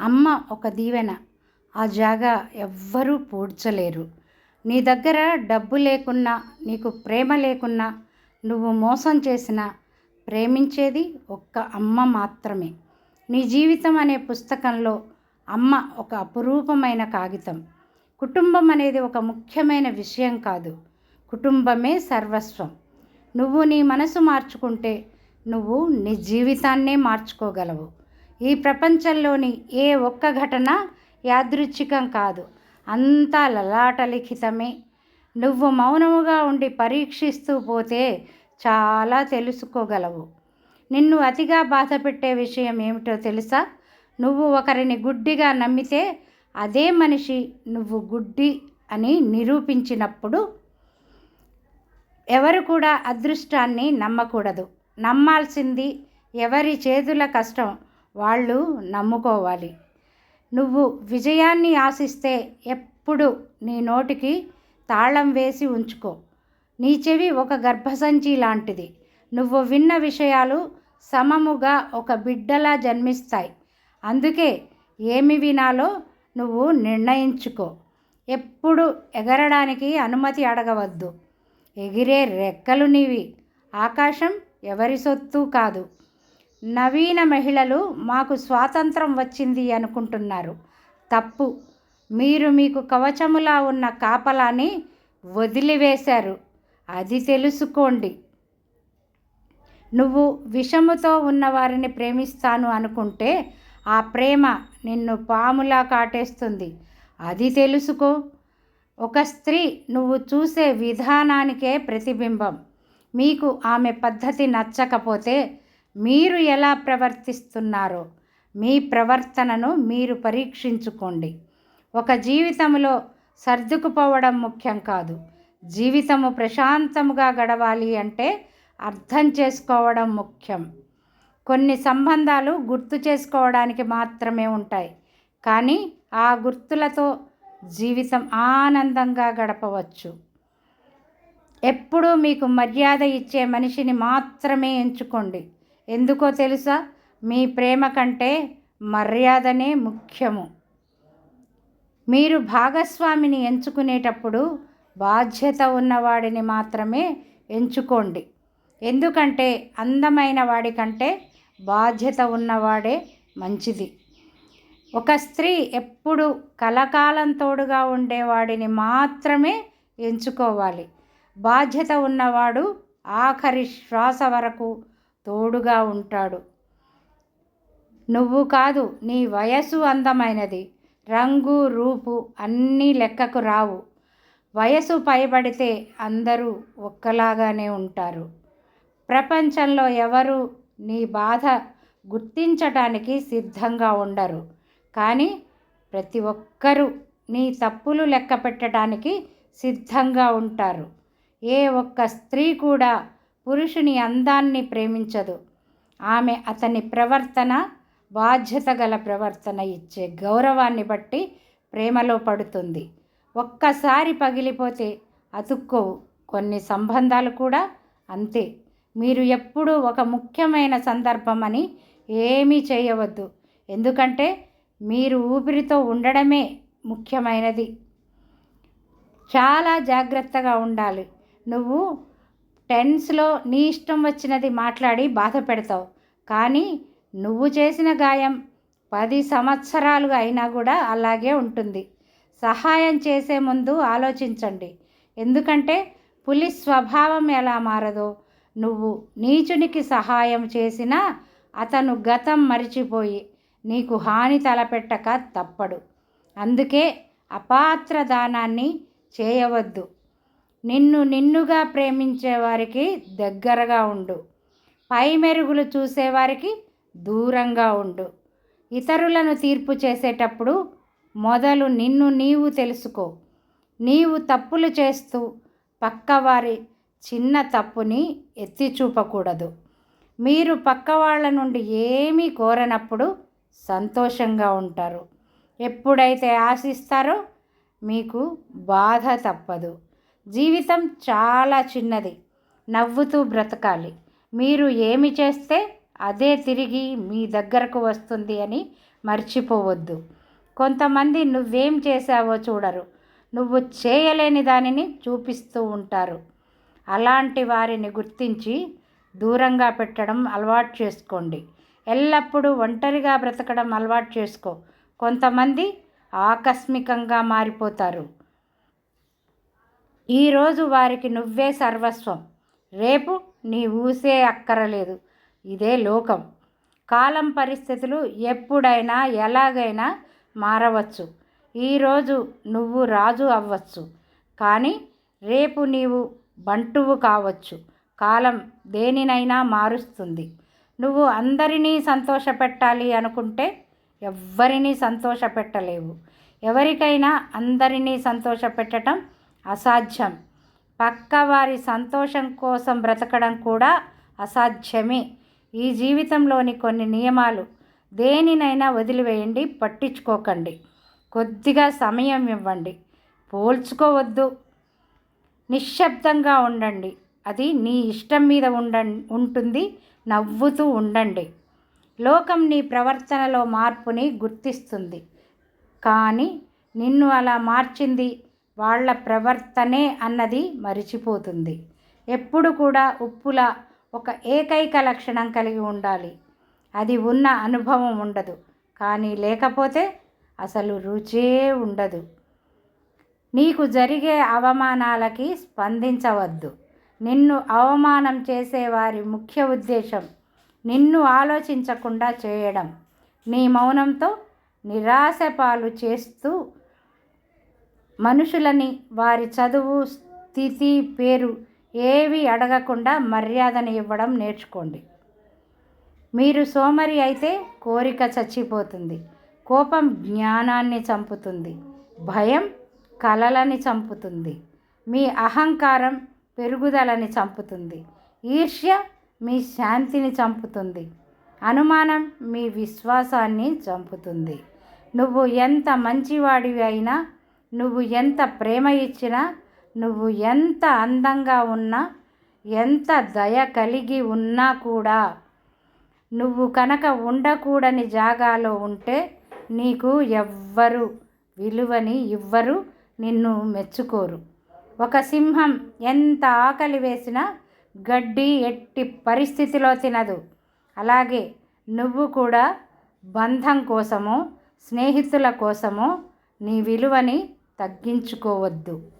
అమ్మ ఒక దీవెన. ఆ జాగా ఎవ్వరూ పూడ్చలేరు. నీ దగ్గర డబ్బు లేకున్నా నీకు ప్రేమ లేకున్నా నువ్వు మోసం చేసినా ప్రేమించేది ఒక్క అమ్మ మాత్రమే. నీ జీవితం అనే పుస్తకంలో అమ్మ ఒక అపురూపమైన కాగితం. కుటుంబం అనేది ఒక ముఖ్యమైన విషయం కాదు. కుటుంబమే సర్వస్వం. నువ్వు నీ మనసు మార్చుకుంటే నువ్వు నీ జీవితాన్నే మార్చుకోగలవు. ఈ ప్రపంచంలోని ఏ ఒక్క ఘటన యాదృచ్ఛికం కాదు. అంతా లలాటలిఖితమే. నువ్వు మౌనముగా ఉండి పరీక్షిస్తూ పోతే చాలా తెలుసుకోగలవు. నిన్ను అతిగా బాధ పెట్టే విషయం ఏమిటో తెలుసా? నువ్వు ఒకరిని గుడ్డిగా నమ్మితే అదే మనిషి నువ్వు గుడ్డి అని నిరూపించినప్పుడు ఎవరు కూడా అదృష్టాన్ని నమ్మకూడదు. నమ్మాల్సింది ఎవరి చేతుల కష్టం వాళ్ళు నమ్ముకోవాలి. నువ్వు విజయాన్ని ఆశిస్తే ఎప్పుడు నీ నోటికి తాళం వేసి ఉంచుకో. నీ చెవి ఒక గర్భసంచి లాంటిది. నువ్వు విన్న విషయాలు సమముగా ఒక బిడ్డలా జన్మిస్తాయి. అందుకే ఏమి వినాలో నువ్వు నిర్ణయించుకో. ఎప్పుడు ఎగరడానికి అనుమతి అడగవద్దు. ఎగిరే రెక్కలు నీవి. ఆకాశం ఎవరి సొత్తు కాదు. నవీన మహిళలు మాకు స్వాతంత్రం వచ్చింది అనుకుంటున్నారు. తప్పు. మీరు మీకు కవచములా ఉన్న కాపలాన్ని వదిలివేశారు. అది తెలుసుకోండి. నువ్వు విషముతో ఉన్నవారిని ప్రేమిస్తాను అనుకుంటే ఆ ప్రేమ నిన్ను పాములా కాటేస్తుంది. అది తెలుసుకో. ఒక స్త్రీ నువ్వు చూసే విధానానికే ప్రతిబింబం. మీకు ఆమె పద్ధతి నచ్చకపోతే మీరు ఎలా ప్రవర్తిస్తున్నారో మీ ప్రవర్తనను మీరు పరీక్షించుకోండి. ఒక జీవితంలో సర్దుకుపోవడం ముఖ్యం కాదు. జీవితము ప్రశాంతముగా గడవాలి అంటే అర్థం చేసుకోవడం ముఖ్యం. కొన్ని సంబంధాలు గుర్తు చేసుకోవడానికి మాత్రమే ఉంటాయి. కానీ ఆ గుర్తులతో జీవితం ఆనందంగా గడపవచ్చు. ఎప్పుడూ మీకు మర్యాద ఇచ్చే మనిషిని మాత్రమే ఎంచుకోండి. ఎందుకో తెలుసా? మీ ప్రేమ కంటే మర్యాదనే ముఖ్యము. మీరు భాగస్వామిని ఎంచుకునేటప్పుడు బాధ్యత ఉన్నవాడిని మాత్రమే ఎంచుకోండి. ఎందుకంటే అందమైన వాడికంటే బాధ్యత ఉన్నవాడే మంచిది. ఒక స్త్రీ ఎప్పుడు కలకాలం తోడుగా ఉండేవాడిని మాత్రమే ఎంచుకోవాలి. బాధ్యత ఉన్నవాడు ఆఖరి శ్వాస వరకు తోడుగా ఉంటాడు. నువ్వు కాదు నీ వయసు అందమైనది. రంగు రూపు అన్నీ లెక్కకు రావు. వయసు పైబడితే అందరూ ఒక్కలాగానే ఉంటారు. ప్రపంచంలో ఎవరు నీ బాధ గుర్తించటానికి సిద్ధంగా ఉండరు. కానీ ప్రతి ఒక్కరూ నీ తప్పులు లెక్క పెట్టడానికి సిద్ధంగా ఉంటారు. ఏ ఒక్క స్త్రీ కూడా పురుషుని అందాన్ని ప్రేమించదు. ఆమె అతని ప్రవర్తన బాధ్యత గల ప్రవర్తన ఇచ్చే గౌరవాన్ని బట్టి ప్రేమలో పడుతుంది. ఒక్కసారి పగిలిపోతే అతుక్కోవు. కొన్ని సంబంధాలు కూడా అంతే. మీరు ఎప్పుడూ ఒక ముఖ్యమైన సందర్భం అని ఏమీ చేయవద్దు. ఎందుకంటే మీరు ఊపిరితో ఉండడమే ముఖ్యమైనది. చాలా జాగ్రత్తగా ఉండాలి. నువ్వు టెన్స్లో నీ ఇష్టం వచ్చినది మాట్లాడి బాధ పెడతావు. కానీ నువ్వు చేసిన గాయం పది సంవత్సరాలుగా అయినా కూడా అలాగే ఉంటుంది. సహాయం చేసే ముందు ఆలోచించండి. ఎందుకంటే పులి స్వభావం ఎలా మారదో నువ్వు నీచునికి సహాయం చేసినా అతను గతం మరిచిపోయి నీకు హాని తలపెట్టక తప్పడు. అందుకే అపాత్ర దానాన్ని చేయవద్దు. నిన్ను నిన్నుగా ప్రేమించే వారికి దగ్గరగా ఉండు. పై మెరుగులు చూసేవారికి దూరంగా ఉండు. ఇతరులను తీర్పు చేసేటప్పుడు మొదలు నిన్ను నీవు తెలుసుకో. నీవు తప్పులు చేస్తూ పక్కవారి చిన్న తప్పుని ఎత్తి చూపకూడదు. మీరు పక్క వాళ్ళ నుండి ఏమీ కోరనప్పుడు సంతోషంగా ఉంటారు. ఎప్పుడైతే ఆశిస్తారో మీకు బాధ తప్పదు. జీవితం చాలా చిన్నది. నవ్వుతూ బ్రతకాలి. మీరు ఏమి చేస్తే అదే తిరిగి మీ దగ్గరకు వస్తుంది అని మర్చిపోవద్దు. కొంతమంది నువ్వేం చేశావో చూడరు. నువ్వు చేయలేని దానిని చూపిస్తూ ఉంటారు. అలాంటి వారిని గుర్తించి దూరంగా పెట్టడం అలవాటు చేసుకోండి. ఎల్లప్పుడూ ఒంటరిగా బ్రతకడం అలవాటు చేసుకో. కొంతమంది ఆకస్మికంగా మారిపోతారు. ఈరోజు వారికి నువ్వే సర్వస్వం. రేపు నీ ఊసే అక్కరలేదు. ఇదే లోకం. కాలం పరిస్థితులు ఎప్పుడైనా ఎలాగైనా మారవచ్చు. ఈరోజు నువ్వు రాజు అవ్వచ్చు. కానీ రేపు నీవు బంటువు కావచ్చు. కాలం దేనినైనా మారుస్తుంది. నువ్వు అందరినీ సంతోషపెట్టాలి అనుకుంటే ఎవ్వరినీ సంతోషపెట్టలేవు. ఎవరికైనా అందరినీ సంతోషపెట్టడం అసాధ్యం. పక్కవారి సంతోషం కోసం బ్రతకడం కూడా అసాధ్యమే. ఈ జీవితంలోని కొన్ని నియమాలు దేనినైనా వదిలివేయండి పట్టించుకోకండి. కొద్దిగా సమయం ఇవ్వండి. పోల్చుకోవద్దు. నిశ్శబ్దంగా ఉండండి. అది నీ ఇష్టం మీద ఉండ ఉంటుంది. నవ్వుతూ ఉండండి. లోకం నీ ప్రవర్తనలో మార్పుని గుర్తిస్తుంది. కానీ నిన్ను అలా మార్చింది వాళ్ళ ప్రవర్తనే అన్నది మరిచిపోతుంది. ఎప్పుడు కూడా ఉప్పుల ఒక ఏకైక లక్షణం కలిగి ఉండాలి. అది ఉన్న అనుభవం ఉండదు. కానీ లేకపోతే అసలు రుచే ఉండదు. నీకు జరిగే అవమానాలకి స్పందించవద్దు. నిన్ను అవమానం చేసేవారి ముఖ్య ఉద్దేశం నిన్ను ఆలోచించకుండా చేయడం. నీ మౌనంతో నిరాశ పాలు చేస్తూ మనుషులని వారి చదువు స్థితి పేరు ఏవి అడగకుండా మర్యాదను ఇవ్వడం నేర్చుకోండి. మీరు సోమరి అయితే కోరిక చచ్చిపోతుంది. కోపం జ్ఞానాన్ని చంపుతుంది. భయం కలలని చంపుతుంది. మీ అహంకారం పెరుగుదలని చంపుతుంది. ఈర్ష్య మీ శాంతిని చంపుతుంది. అనుమానం మీ విశ్వాసాన్ని చంపుతుంది. నువ్వు ఎంత మంచివాడివి అయినా నువ్వు ఎంత ప్రేమ ఇచ్చినా నువ్వు ఎంత అందంగా ఉన్నా ఎంత దయ కలిగి ఉన్నా కూడా నువ్వు కనుక ఉండకూడని జాగాలో ఉంటే నీకు ఎవ్వరు విలువని ఇవ్వరు నిన్ను మెచ్చుకోరు. ఒక సింహం ఎంత ఆకలి వేసినా గడ్డి ఎట్టి పరిస్థితిలో తినదు. అలాగే నువ్వు కూడా బంధం కోసమో స్నేహితుల కోసమో నీ విలువని తగ్గించుకోవద్దు.